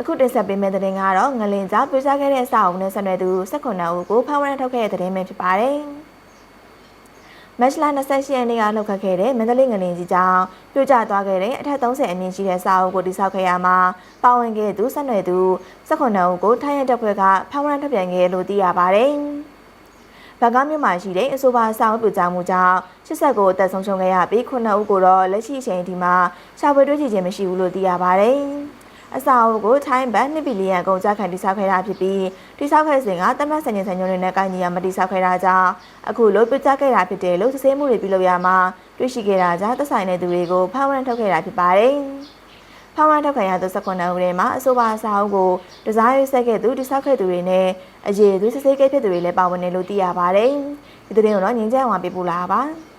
အခုတင်ဆက်ပေးမယ့်သတင်းကတော့ငလင်ကြောင့်ပြိုကျခဲ့တဲ့အဆောက်အအုံနဲ့ဆက်နွယ်သူ18ဦးကိုဖမ်းဝရမ်းထုတ်ခဲ့တဲ့သတင်းပဲဖြစ်ပါတယ်။မတ်လ28ရက်နေ့ကလှုပ်ခတ်ခဲ့တဲ့မန္တလေးငလင်ကြီးကြောင့်ပြိုကျသွားခဲ့တဲ့အထက်30အမြင့်ရှိတဲ့စာအုပ်ကိုတိစောက်ခဲ့ရမှာပါဝင်ခဲ့သူဆက်နွယ်သူ18ဦးကိုထိုင်းရတပ်ဖွဲ့ကဖမ်းဝရမ်းထုတ်ပြန်ခဲ့လို့သိရပါတယ်။ဗကားမြို့မှာရှိတဲ့အဆိုပါစာအုပ်ပြကြမှုကြောင့်89အသက်ဆုံးရှုံးခဲ့ရပြီး9ဦးကိုတော့လက်ရှိအချိန်ဒီမှာရှာဖွေတွေ့ရှိခြင်းမရှိဘူးလို့သိရပါတယ်။ အစာအုပ်ကိုထိုင်းဘတ်2ဘီလီယံကုန်ကျခံတိစောက်ခဲ့တာဖြစ်ပြီးတိစောက်ခဲ့စဉ်ကတမတ်စံညင်စံညွန်းတွေနဲ့ကိုင်းညီရမတိစောက်ခဲ့တာကြောင့်အခုလိုပြကြခဲ့တာဖြစ်တယ်လို့စစ်ဆေးမှုတွေပြုလုပ်ရမှာတွေ့ရှိခဲ့တာကြောင့်သက်ဆိုင်တဲ့သူတွေကိုဖမ်းဝရမ်းထုတ်ခဲ့တာဖြစ်ပါတယ်။ဖမ်းဝရမ်းထုတ်ခံရသူ19ဦးထဲမှာအဆိုပါအစာအုပ်ကိုဒီဇိုင်းရေးဆက်ခဲ့သူတိစောက်ခဲ့သူတွေနဲ့အရေးသူစစ်ဆေးခဲ့ဖြစ်သူတွေလည်းပါဝင်တယ်လို့သိရပါတယ်။ဒီသတင်းကိုတော့ငင်းကြံဝါပေးပို့လာပါ။